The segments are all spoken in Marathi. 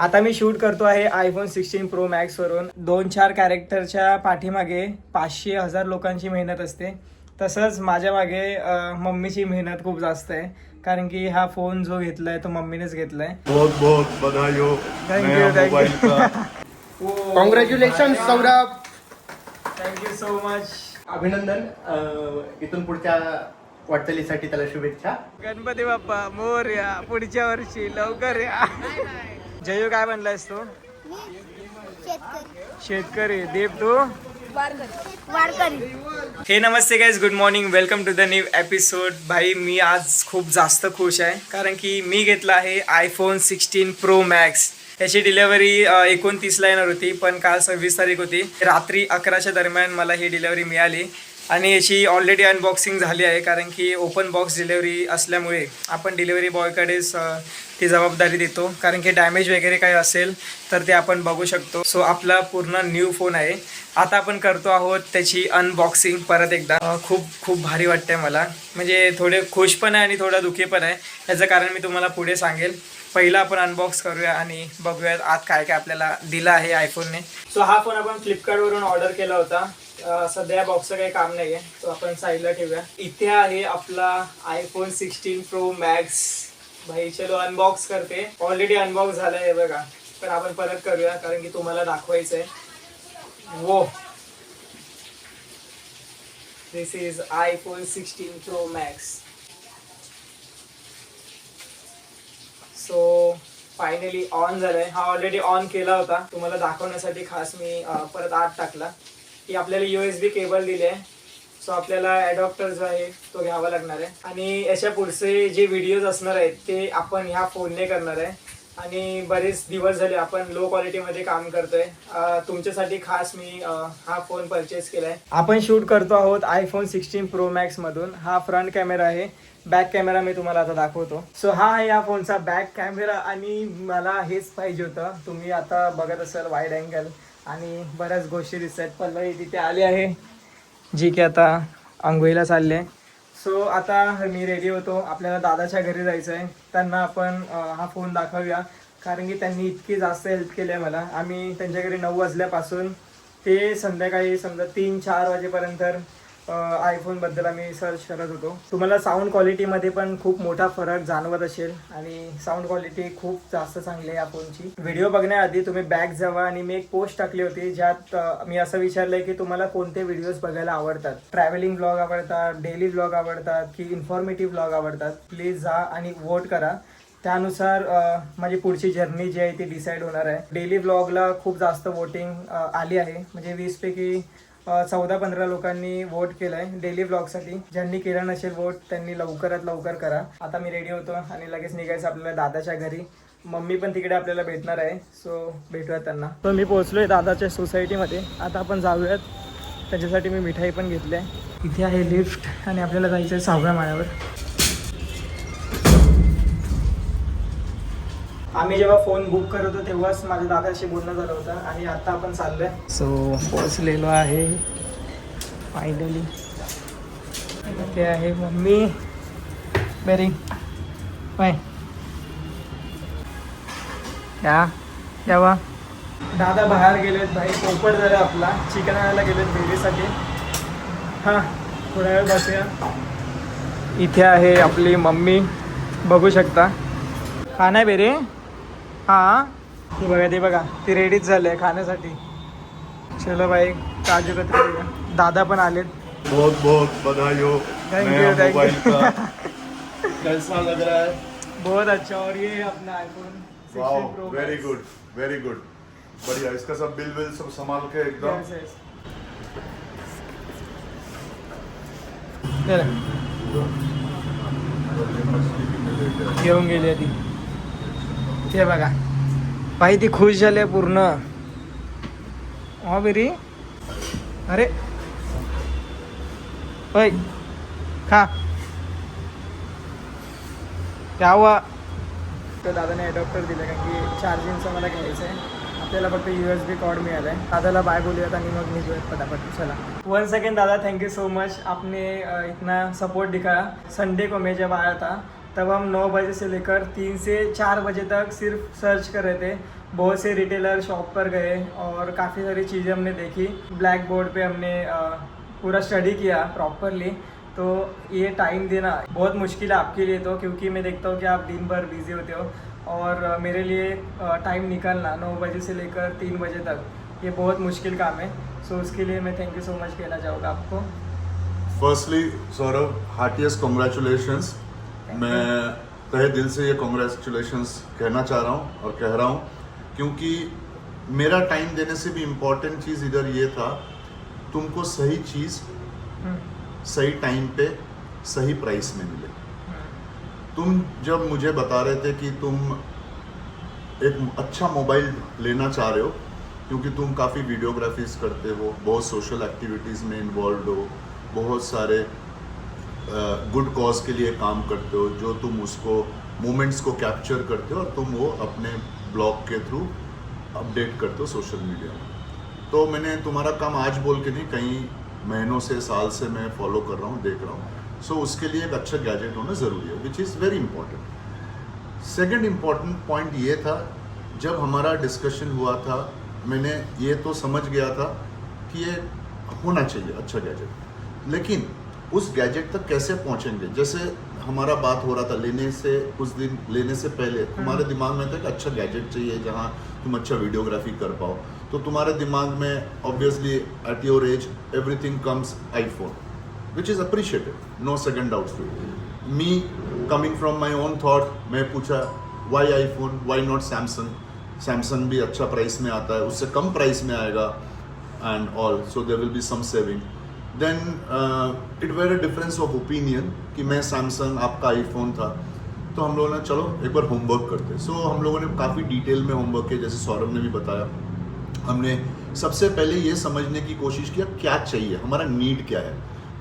आता मी शूट करतो आहे आयफोन सिक्स्टीन प्रो मॅक्स वरून. दोन चार कॅरेक्टरच्या पाठीमागे पाचशे हजार लोकांची मेहनत असते. तसंच माझ्या मागे मम्मीची मेहनत खूप जास्त आहे. कारण की हा फोन जो घेतलाय तो मम्मीनेच घेतलाय. बहुत बहुत बधाई हो. You. का. Congratulation Saurabh thank you so much अभिनंदन इथून पुढच्या वाटचालीसाठी त्याला शुभेच्छा. गणपती बाप्पा मोर्या पुढच्या वर्षी लवकर या. जयू काय म्हणलायस तू? शेतकरी. देव तू? हे नमस्ते guys good morning welcome to the new episode भाई मी आज खूप जास्त खुश आहे कारण की मी घेतला आहे आयफोन सिक्स्टीन प्रो मॅक्स त्याची डिलेवरी एकोणतीसला येणार होती पण काल सव्वीस तारीख होती. रात्री अकराच्या दरम्यान मला ही डिलेवरी मिळाली. आणि याची ऑलरेडी अनबॉक्सिंग झाली आहे कारण की ओपन बॉक्स डिलेवरी असल्यामुळे आपण डिलेवरी बॉयकडेच ती जबाबदारी देतो. कारण की डॅमेज वगैरे काही असेल तर ते आपण बघू शकतो. सो आपला पूर्ण न्यू फोन आहे. आता आपण करतो आहोत त्याची अनबॉक्सिंग परत एकदा. खूप खूप भारी वाटतंय मला. म्हणजे थोडे खुश पण आहे आणि थोडं दुःखी पण आहे. याचं कारण मी तुम्हाला पुढे सांगेल. पहिला आपण अनबॉक्स करूया आणि बघूयात आत काय काय आपल्याला दिलं आहे आयफोनने सो हा फोन आपण फ्लिपकार्टवरून ऑर्डर केला होता. सध्या बॉक्सचं काही काम नाही आहे तो आपण साईडला ठेवूया. इथे आहे आपला आयफोन सिक्स्टीन प्रो मॅक्स भाई चलो अनबॉक्स करते. ऑलरेडी अनबॉक्स झालंय हे बघा. पण आपण परत करूया कारण की तुम्हाला दाखवायचं आहे वो this is iPhone sixteen pro max so finally on झालाय. हा ऑलरेडी ऑन केला होता. तुम्हाला दाखवण्यासाठी खास मी परत आत टाकला. की आपल्याला यू एस बी केबल दिली आहे सो आपल्याला ॲडॉप्टर जो आहे तो घ्यावा लागणार आहे. आणि याच्या पुढचे जे व्हिडिओज असणार आहेत ते आपण ह्या फोनने करणार आहे. आणि बरेच दिवस झाले आपण लो क्वालिटीमध्ये काम करतोय. तुमच्यासाठी खास मी हा फोन परचेस केलाय. आपण शूट करतो आहोत आयफोन सिक्स्टीन प्रो मॅक्स मधून. हा फ्रंट कॅमेरा आहे. बॅक कॅमेरा मी तुम्हाला आता दाखवतो. सो हा आहे या फोनचा बॅक कॅमेरा आणि मला हेच पाहिजे होतं. तुम्ही आता बघत असाल वाईड अँगल आणि बऱ्याच गोष्टी दिसत पल्लवी तिथे आली आहे. जी की आता आंघोळीला चालले. सो आता मी रेडी होतो. आपल्याला दादाच्या घरी जायचं आहे त्यांना आपण हा फोन दाखवूया. कारण की त्यांनी इतकी जास्त हेल्प केली आहे मला. आम्ही त्यांच्या घरी नऊ वाजल्यापासून ते संध्याकाळी समजा तीन चार वाजेपर्यंत आयफोनबद्दल आम्ही सर्च करत होतो. तुम्हाला साऊंड क्वालिटीमध्ये पण खूप मोठा फरक जाणवत असेल आणि साऊंड क्वालिटी खूप जास्त चांगली आहे या फोनची व्हिडिओ बघण्याआधी तुम्ही बॅक जावा आणि मी एक पोस्ट टाकली होती ज्यात मी असं विचारलंय की तुम्हाला कोणते व्हिडिओज बघायला आवडतात? ट्रॅव्हलिंग ब्लॉग आवडतात डेली ब्लॉग आवडतात की इन्फॉर्मेटिव्ह ब्लॉग आवडतात? प्लीज जा आणि वोट करा. त्यानुसार माझी पुढची जर्नी जी आहे ती डिसाईड होणार आहे. डेली ब्लॉगला खूप जास्त वोटिंग आली आहे. म्हणजे वीसपैकी चौदा पंधरा लोकांनी वोट केलंय डेली ब्लॉगसाठी ज्यांनी केलं नसेल वोट त्यांनी लवकरात लवकर करा. आता मी रेडी होतो आणि लगेच निघायचं आपल्याला दादाच्या घरी. मम्मी पण तिकडे आपल्याला भेटणार आहे सो भेटूयात त्यांना. तर मी पोहोचलोय दादाच्या सोसायटीमध्ये आता आपण जाऊयात. त्याच्यासाठी मी मिठाई पण घेतली आहे. इथे आहे लिफ्ट आणि आपल्याला जायचं आहे सहाव्या माळ्यावर. आम्ही जेव्हा फोन बुक करत होतो तेव्हाच माझ्या दादाशी बोलणं झालं होतं आणि आता आपण चाललोय. सो पोचलेलो आहे. फायनली ते आहे मम्मी. बेरी बाय या. यावा. दादा बाहेर गेलेत भाई. पोपट झाला आपला. चिकन आणायला गेलेत बेरीसाठी हां थोड्या वेळ बसूया. इथे आहे आपली मम्मी. बघू शकता. खाना आहे बेरे हां? ती बघा ते बघा ती रेडीच झाली आहे खाण्यासाठी. चलो भाई काजू कतरी. दादा पण आलेत. बहुत बहुत बधाई हो you. का कैसा लग रहा है? बहुत अच्छा और ये अपना iPhone wow very good very good बढ़िया इसका सब बिल बिल सब संभाल के एकदम। घेऊन गेली ती ते बघा. बाई ती खुश झाली पूर्ण. हा बेरी. अरे. होय खा. त्यावा तर दादाने अडॉप्टर दिलं कारण की चार्जिंगचं मला घ्यायचं आहे. आपल्याला फक्त यू एस बी कॉर्ड मिळालं आहे दादाला बाय बोलूयात आणि मग निघूयात पटापट. चला. वन सेकेंड दादा थैंक यू सो मच आपने इतना सपोर्ट दिखाया. संडे को मैं जब आया था. तब हम नौ बजे से लेकर तीन से चार बजे तक सिर्फ़ सर्च कर रहे थे। बहुत से रिटेलर शॉप पर गए और काफ़ी सारी चीज़ें हमने देखी। ब्लैक बोर्ड पे हमने पूरा स्टडी किया प्रॉपरली तो ये टाइम देना बहुत मुश्किल है आपके लिए तो क्योंकि मैं देखता हूँ कि आप दिन भर बिज़ी होते हो। और मेरे लिए टाइम निकालना नौ बजे से लेकर तीन बजे तक, ये बहुत मुश्किल काम है। सो उसके लिए मैं थैंक यू सो मच कहना चाहूँगा आपको। फर्स्टली सौरभ हार्टियस्ट कॉन्ग्रेचुलेशंस मैं तहे दिल से ये कॉन्ग्रेचुलेशंस कहना चाह रहा हूँ और कह रहा हूँ क्योंकि मेरा टाइम देने से भी इम्पोर्टेंट चीज़ इधर ये था तुमको सही चीज़ हम्म, सही टाइम पे सही प्राइस में मिले। तुम जब मुझे बता रहे थे कि तुम एक अच्छा मोबाइल लेना चाह रहे हो क्योंकि तुम काफ़ी वीडियोग्राफीज करते हो बहुत सोशल एक्टिविटीज़ में इन्वॉल्व हो बहुत सारे गुड कॉज के लिए काम करते हो जो तुम उसको मोमेंट्स को कैप्चर करते हो और तुम वो अपने ब्लॉग के थ्रू अपडेट करते हो सोशल मीडिया में। तो मैंने तुम्हारा काम आज बोल के नहीं कई महीनों से साल से मैं फॉलो कर रहा हूँ देख रहा हूँ। सो so, उसके लिए एक अच्छा गैजेट होना ज़रूरी है which is very important second important point ये था जब हमारा डिस्कशन हुआ था मैंने ये तो समझ गया था कि ये होना चाहिए अच्छा गैजेट लेकिन उस गैजेट तक कैसे पहुँचेंगे? जैसे हमारा बात हो रहा था लेने से कुछ दिन लेने से पहले तुम्हारे दिमाग में था कि अच्छा गैजेट चाहिए जहाँ तुम अच्छा वीडियोग्राफी कर पाओ। तो तुम्हारे दिमाग में obviously at your age everything comes iPhone which is appreciated no second doubts to me coming from my own thought मैं पूछा why iPhone why not Samsung Samsung भी अच्छा प्राइस में आता है उससे कम प्राइस में आएगा and all so there will be some saving then it were a difference of opinion कि मैं सैमसंग आपका आईफोन था। तो हम लोगों ने चलो एक बार होमवर्क करते सो so, हम लोगों ने काफ़ी डिटेल में होमवर्क किया जैसे सौरभ ने भी बताया। हमने सबसे पहले ये समझने की कोशिश किया क्या चाहिए हमारा नीड क्या है?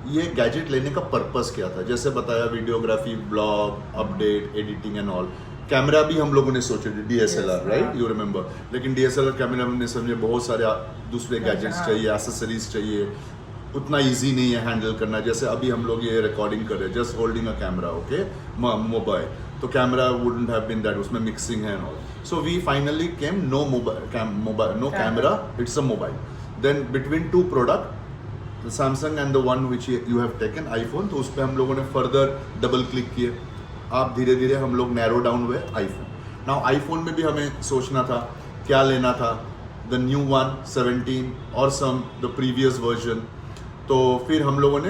ये गैजेट लेने का पर्पस क्या था? जैसे बताया videography blog update editing and all camera भी हम लोगों ने सोचे थे D S L R right. You remember लेकिन D S L R camera हमने समझे बहुत सारे दूसरे गैजेट्स हाँ। चाहिए एसेसरीज चाहिए। उतना इजी नहीं है हैंडल करना। जैसे अभी हम लोग ये रिकॉर्डिंग कर रहे हैं just holding a camera okay mobile तो camera wouldn't have been that उसमें मिक्सिंग है all so we finally came no mobile mobile no camera it's a mobile then between two product Samsung and the one which you have taken iPhone तो उस पर हम लोगों ने फर्दर डबल क्लिक किए। आप धीरे धीरे हम लोग नैरो डाउन हुए आईफोन नाउ आईफोन में भी हमें सोचना था क्या लेना था? द न्यू वन 17 और सम द प्रीवियस वर्जन तो फिर हम लोगों ने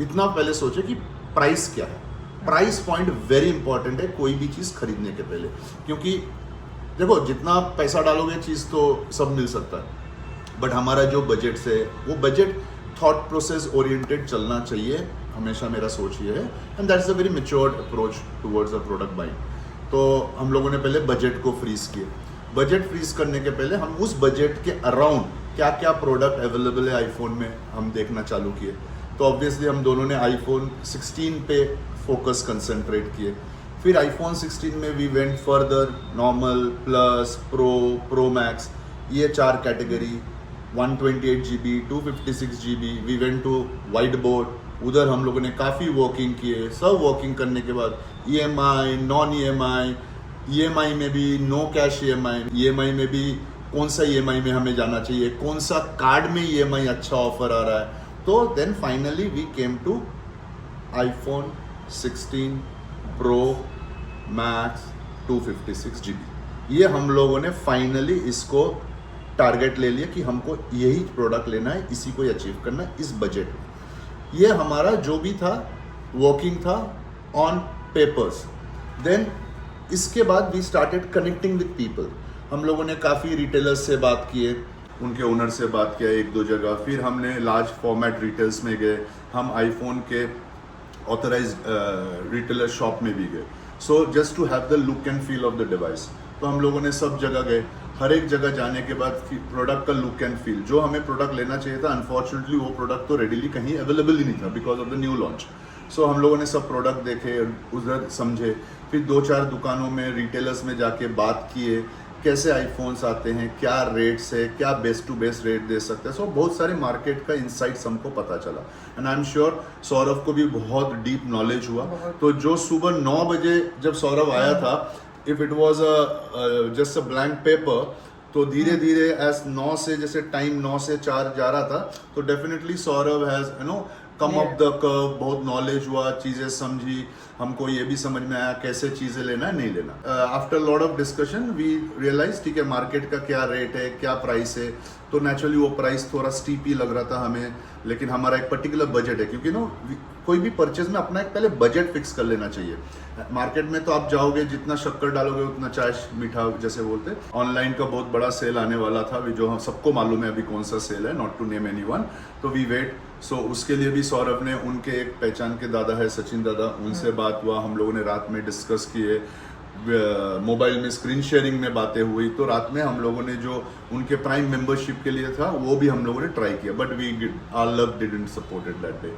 इतना पहले सोचे कि प्राइस क्या है। प्राइस पॉइंट वेरी इंपॉर्टेंट है कोई भी चीज़ खरीदने के पहले। क्योंकि देखो, जितना पैसा डालोगे, चीज़ तो सब मिल सकता है। बट हमारा जो बजट से, वो बजट थॉट प्रोसेस ओरिएंटेड चलना चाहिए। हमेशा मेरा सोच ये है। And that is a very matured approach towards a product buying तो हम लोगों ने पहले बजट को फ्रीज किए बजट फ्रीज करने के पहले हम उस बजट के अराउंड क्या क्या प्रोडक्ट अवेलेबल है आईफोन में हम देखना चालू किए? तो ऑब्वियसली हम दोनों ने आईफोन 16 पे फोकस कंसंट्रेट किए। फिर आईफोन 16 में we went further normal plus pro pro max ये चार category 128 G B two fifty six G B we went to white board उधर हम लोगों ने काफ़ी वर्किंग किए। सब वर्किंग करने के बाद E M I non E E M I में भी no cash E M I में भी कौन सा ई आई में हमें जाना चाहिए? कौन सा कार्ड में ई आई अच्छा ऑफ़र आ रहा है? तो then finally we came to iPhone 16 pro max 256 GB ये हम लोगों ने फाइनली इसको टारगेट ले लिया कि हमको यही प्रोडक्ट लेना है, इसी को अचीव करना है इस बजट में। ये हमारा जो भी था वर्किंग था ऑन पेपर्स देन इसके बाद we started connecting with people हम लोगों ने काफ़ी रिटेलर्स से बात किए उनके ओनर से बात किया एक दो जगह। फिर हमने लार्ज फॉर्मेट रिटेल्स में गए, हम आईफोन के ऑथराइज रिटेलर शॉप में भी गए। So just to have the look and feel of the device तो हम लोगों ने सब जगह गए। हर एक जगह जाने के बाद प्रोडक्ट का लुक एंड फील जो हमें प्रोडक्ट लेना चाहिए था अनफॉर्चुनेटली वो प्रोडक्ट तो रेडीली कहीं अवेलेबल ही नहीं था because of the new launch so हम लोगों ने सब प्रोडक्ट देखे, उधर समझे। फिर दो चार दुकानों में रिटेलर्स में जाके बात किए कैसे आईफोन्स आते हैं क्या रेट्स है क्या बेस्ट टू बेस्ट रेट दे सकते हैं सो so, बहुत सारे मार्केट का इंसाइट्स हमको पता चला। And I am sure Saurabh को भी बहुत डीप नॉलेज हुआ। तो जो सुबह नौ बजे जब सौरभ आया था if it was a just a blank paper तो धीरे धीरे एज नौ से जैसे टाइम नौ से चार जा रहा था तो definitely Saurabh has you know come up the curve बहुत नॉलेज हुआ चीज़ें समझी हमको ये भी समझ में आया कैसे चीज़ें लेना है नहीं लेना। After lot of discussion we realise ठीक है मार्केट का क्या रेट है क्या प्राइस है तो नेचुरली वो प्राइस थोड़ा स्टीप ही लग रहा था हमें लेकिन हमारा एक पर्टिकुलर बजट है क्योंकि नो कोई भी परचेज में अपना एक पहले बजट फिक्स कर लेना चाहिए। मार्केट में तो आप जाओगे जितना शक्कर डालोगे उतना चाय मीठा जैसे बोलते ऑनलाइन का बहुत बड़ा सेल आने वाला था जो हम सबको मालूम है अभी कौन सा सेल है not to name any one तो वी वेट सो so, उसके लिए भी सौरभ ने उनके एक पहचान के दादा है सचिन दादा। उनसे बात हुआ हम लोगों ने रात में डिस्कस किए मोबाइल में स्क्रीन शेयरिंग में बातें हुई। तो रात में हम लोगों ने जो उनके प्राइम मेंबरशिप के लिए था वो भी हम लोगों ने try KIA. But we are love didn't supported that day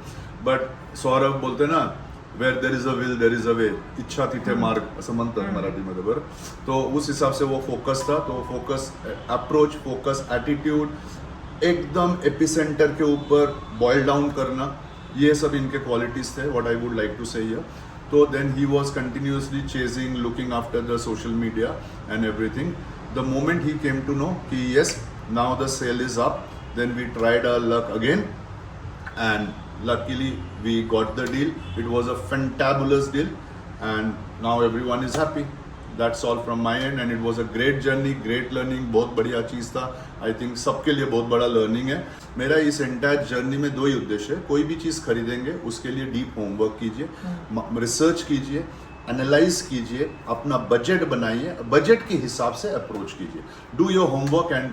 but Saurabh बोलते ना where there is a will there is a way इच्छा तिथे मार्ग असं म्हणतात मराठीमध्ये बरं। तो उस हिसाब से वो फोकस था तो फोकस अप्रोच फोकस एटीट्यूड एकदम एपिसेंटर के ऊपर बॉयल डाउन करना ये सब इनके क्वालिटीज थे what I would like to say here तो then he was continuously chasing looking after the social media and everything the moment he came to know कि yes now the sale is up then we tried our luck again and luckily we got the deal. It was a fantabulous deal and now everyone is happy. That's all from my end and it was a great journey great learning बहुत बढ़िया चीज़ था। आई थिंक सबके लिए बहुत बड़ा लर्निंग है। मेरा इस एंटायर जर्नी में दो ही उद्देश्य है। कोई भी चीज़ खरीदेंगे उसके लिए डीप होमवर्क कीजिए रिसर्च कीजिए एनालाइज कीजिए अपना बजट बनाइए बजट के हिसाब से अप्रोच कीजिए। Do your homework and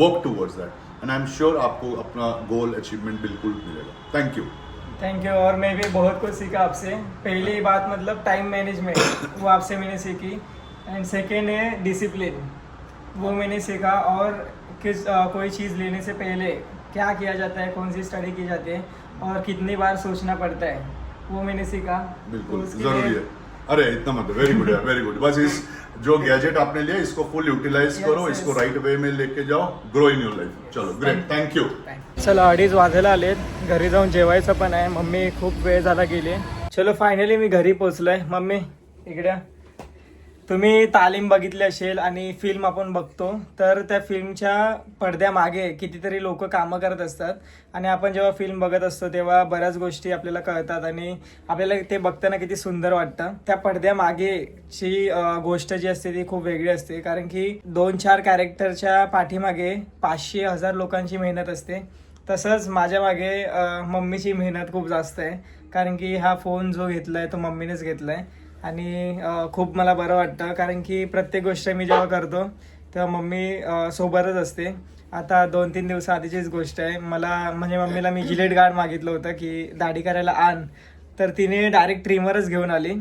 work towards that and I am sure आपको अपना गोल अचीवमेंट बिल्कुल मिलेगा। थैंक यू थैंक यू और मैं भी बहुत कुछ सीखा आपसे। पहली बात मतलब टाइम मैनेजमेंट वो आपसे मैंने सीखी। एंड सेकेंड है डिसिप्लिन वो मैंने सीखा। और किस अ, कोई चीज़ लेने से पहले क्या किया जाता है कौन सी स्टडी की जाती है और कितनी बार सोचना पड़ता है वो मैंने सीखा। बिल्कुल ज़रूरी है। अरे इतना मत वेरी गुड वेरी गुड बस इस जो गैजेट आपने लिया इसको फुल यूटिलाइज Yes, करो yes. इसको राइट वे में लेके जाओ ग्रो इन योर लाइफ चलो ग्रेट थैंक यू चला अडीच वाजायला आलेत घरी जाऊन जेवायचं पण आहे. मम्मी खूप वेळ झाला गेली. चलो फायनली मी घरी पोचलोय मम्मी इकड्या तुम्ही तालीम बघितली असेल आणि फिल्म आपण बघतो तर त्या फिल्मच्या पडद्यामागे कितीतरी लोक कामं करत असतात. आणि आपण जेव्हा फिल्म बघत असतो तेव्हा बऱ्याच गोष्टी आपल्याला कळतात आणि आपल्याला ते बघताना किती सुंदर वाटतं. त्या पडद्यामागेची गोष्ट जी असते ती खूप वेगळी असते. कारण की दोन चार कॅरेक्टरच्या पाठीमागे पाचशे हजार लोकांची मेहनत असते. तसंच माझ्या मागे मम्मीची मेहनत खूप जास्त आहे. कारण की हा फोन जो घेतलाय तो मम्मीनेच घेतलाय. आणि अं, खूप मला बरं वाटतं. कारण की प्रत्येक गोष्ट मी जेव्हा करतो तेव्हा मम्मी सोबतच असते. आता दोन तीन दिवसाआधीचीच गोष्ट आहे. मला म्हणजे मम्मीला मी जिलेट गार्ड मागितलं होतं की दाढी करायला आण. तर तिने डायरेक्ट ट्रिमरच घेऊन आली.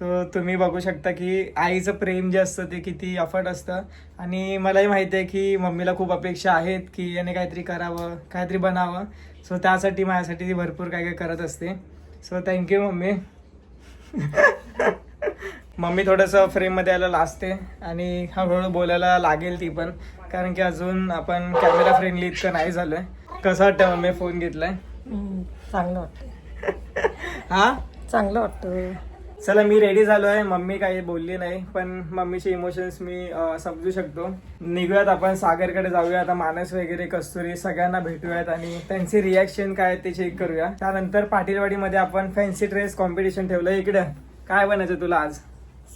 सो तुम्ही बघू शकता की आईचं प्रेम जे असतं ते किती अफट असतं. आणि मलाही माहिती आहे की मम्मीला खूप अपेक्षा आहेत की याने काहीतरी करावं काहीतरी बनावं. सो त्यासाठी माझ्यासाठी ती भरपूर काय काय करत असते. So thank you mummy. मम्मी थोडंसं फ्रेममध्ये यायला लाजते आणि हळूहळू बोलायला लागेल ती पण. कारण की अजून आपण कॅमेरा फ्रेंडली इतकं नाही झालोय. कसं वाटतं मम्मी फोन घेतलाय? चांगलं वाटतं हा? चांगलं वाटतं चला मी रेडी झालो आहे मम्मी काही बोलली नाही पण मम्मीचे इमोशन्स मी समजू शकतो. निघूयात आपण सागरकडे जाऊया. आता मानस वगैरे कस्तुरी सगळ्यांना भेटूयात आणि त्यांचे रिॲक्शन काय ते चेक करूया. त्यानंतर पाटीलवाडीमध्ये आपण फॅन्सी ड्रेस कॉम्पिटिशन ठेवलं इकडे. काय बनायचं तुला आज?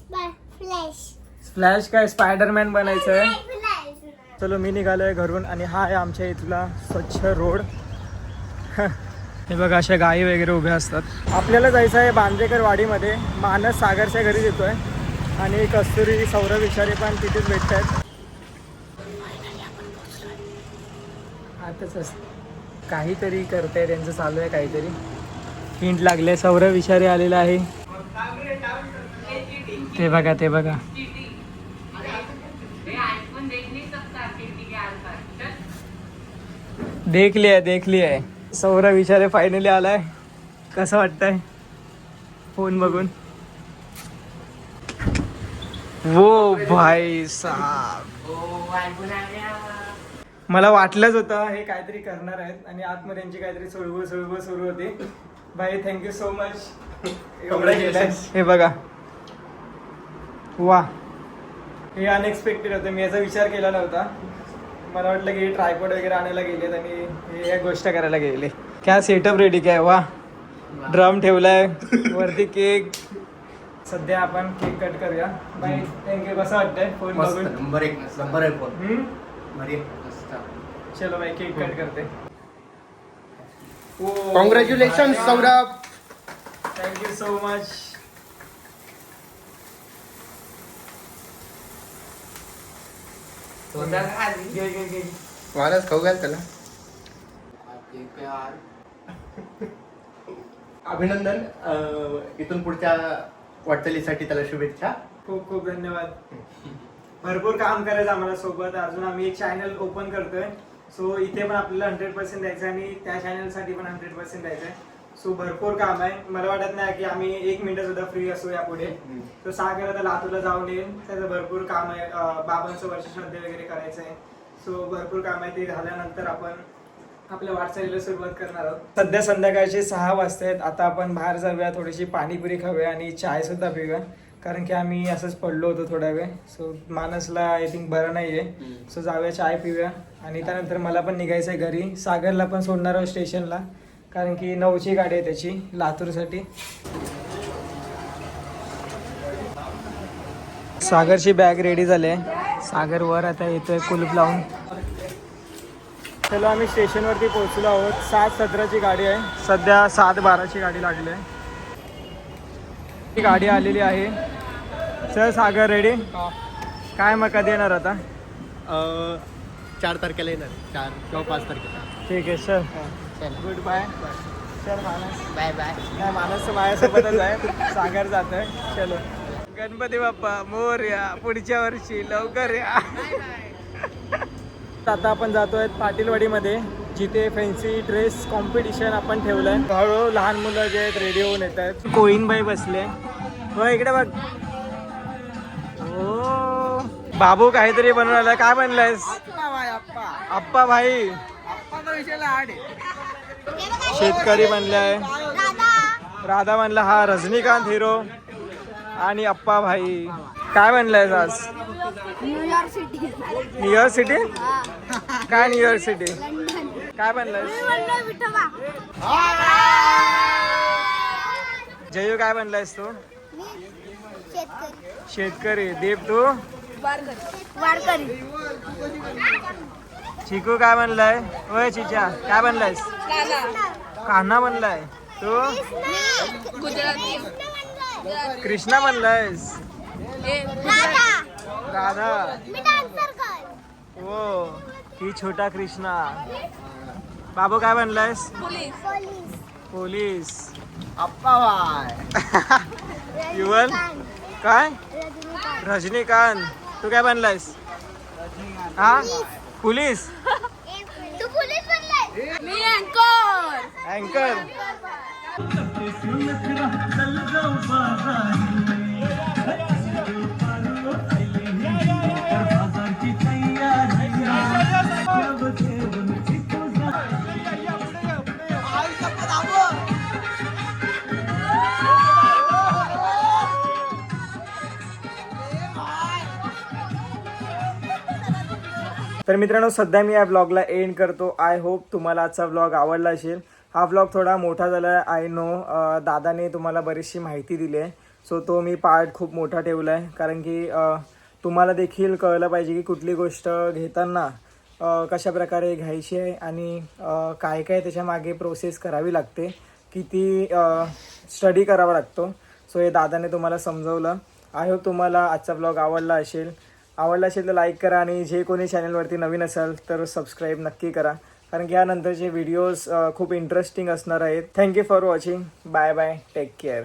फ्लॅश फ्लॅश काय? स्पायडरमॅन बनायचं आहे चलो मी निघालोय घरून आणि हा आहे आमच्या इथला स्वच्छ रोड हे बघा अशा गायी वगैरे उभ्या असतात. आपल्याला जायचं आहे बांदेकर वाडीमध्ये. मानस सागरच्या घरी येतोय. आणि कस्तुरी सौरभ विचारे पण तिथेच भेटत आहेत आताच असं काहीतरी करताय त्यांचं चालू आहे काहीतरी. हिंट लागले सौरभ विचारे आलेला आहे. ते बघा ते बघा. देख लिया देख लिया सौरभ विचारे फायनली आलाय. कसं वाटतंय? फोन बघून. वो भाई साहब. मला वाटलंच होतं हे काहीतरी करणार आहेत आणि आतमध्ये त्यांची काहीतरी सुळबुळ सुळबुळ सुरू होती. भाई थँक्यू सो मच हे बघा. वा. हे अनएक्सपेक्टेड होतं. मी याचा विचार केला नव्हता. मला वाटलं की ट्रायपॉड वगैरे आणायला गेलेत आणि हे या गोष्ट करायला गेले. काय सेटअप रेडी काय वा. ड्रम ठेवलाय. वरती केक सध्या आपण केक कट करूया. बाई थँक्यू कसं वाटतंय? फोन बघून. नंबर एक नंबर आहे फोन चलो बाई केक कट करते. Congratulation Saurabh thank you so much मलाच खाऊ घाल त्याला. अभिनंदन अं, इथून पुढच्या वाटचालीसाठी त्याला शुभेच्छा. खूप खूप धन्यवाद. भरपूर काम करायचं आम्हाला सोबत. अजून आम्ही एक चॅनल ओपन करतोय. सो इथे पण आपल्याला हंड्रेड पर्सेंट द्यायचं आहे आणि त्या चॅनलसाठी पण हंड्रेड पर्सेंट द्यायचं आहे. सो भरपूर काम आहे. मला वाटत नाही की आम्ही एक मिनिट सुद्धा फ्री असू यापुढे. तो सागर आता लातूरला जाऊन येईल. त्याचं भरपूर काम आहे. बाबांचं वर्षश्रद्धे वगैरे करायचं आहे सो भरपूर काम आहे. ते झाल्यानंतर आपण आपल्या वाटचालीला सुरुवात करणार आहोत. सध्या संध्याकाळचे सहा वाजता आहेत आता आपण बाहेर जाऊया थोडीशी पाणीपुरी खाऊया आणि चाय सुद्धा पिऊया. कारण की आम्ही असंच पडलो होतो थोडा वेळ. सो मानसला आय थिंक बरं नाही आहे सो जाऊया चाय पिऊया. आणि त्यानंतर मला पण निघायचं आहे घरी. सागरला पण सोडणार आहोत स्टेशनला. कारण की नऊची गाडी आहे त्याची लातूरसाठी. सागरची बॅग रेडी झाली आहे. सागर वर आता येतोय कुलूप लावून. चलो आम्ही स्टेशनवरती पोहोचलो आहोत. सात सतराची गाडी आहे. सध्या सात बाराची गाडी लागली आहे. ही गाडी आलेली आहे. चल सागर रेडी काय मग कधी येणार आता? चार तारखेला येणार चार किंवा पाच तारखेला. ठीक आहे चल. चल. गुड बाय चल मानस बाय बाय नाही मानस माझ्यासोबतच आहे. सागर जात आहे चलो. गणपती बाप्पा मोर्या पुढच्या वर्षी लवकर या. आता आपण जातोय पाटीलवाडीमध्ये. जिथे फॅन्सी ड्रेस कॉम्पिटिशन आपण ठेवलंय. हळूहळू लहान मुलं जे आहेत रेडी होऊन येत आहेत. कोईनबाई बसले. हो इकडे बघ. ओ बाबू काहीतरी बनवून आलाय काय बनलायस आप्पा भाई. शेतकरी बनलाय राधा. म्हणला हा रजनीकांत हिरो. आणि अप्पा भाई काय बनलाय आज? New York city. New York city? काय न्यूयॉर्क सिटी? काय बनलाय जयू काय बनलायस तू? शेतकरी. शेतकरी. दीप तू? वारकरी. चिकू काय बनलाय ओय चिचा काय बनलायस कान्हा. बनलाय तू? कृष्णा बनलायस राधा मी डान्सर कर हो ही छोटा कृष्णा. बाबू काय बनलायस पोलीस. युवल? काय? रजनीकांत. रजनीकांत. तू काय बनलायस हा? पोलीस? तू पोलीस बनलाय मी अँकर. अँकर. तर मित्रांनो सध्या मी या ब्लॉगला एंड करतो. आय होप तुम्हाला आजचा ब्लॉग आवडला असेल. हा ब्लॉग थोडा मोठा झाला आहे. आय नो दादाने तुम्हाला बरीचशी माहिती दिली आहे. सो तो मी पार्ट खूप मोठा ठेवला आहे. कारण की तुम्हाला देखील कळलं पाहिजे की कुठली गोष्ट घेताना कशा प्रकारे घ्यायची आहे आणि काय काय त्याच्यामागे प्रोसेस करावी लागते. किती स्टडी करावा लागतो. सो हे दादाने तुम्हाला समजवलं. आय होप तुम्हाला आजचा ब्लॉग आवडला असेल. आवडला असेल तर लाईक करा आणि जे कोणी चॅनलवरती नवीन असाल तर सबस्क्राईब नक्की करा. कारण की यानंतरचे व्हिडिओज खूप इंटरेस्टिंग असणार आहेत. Thank you for watching bye bye take care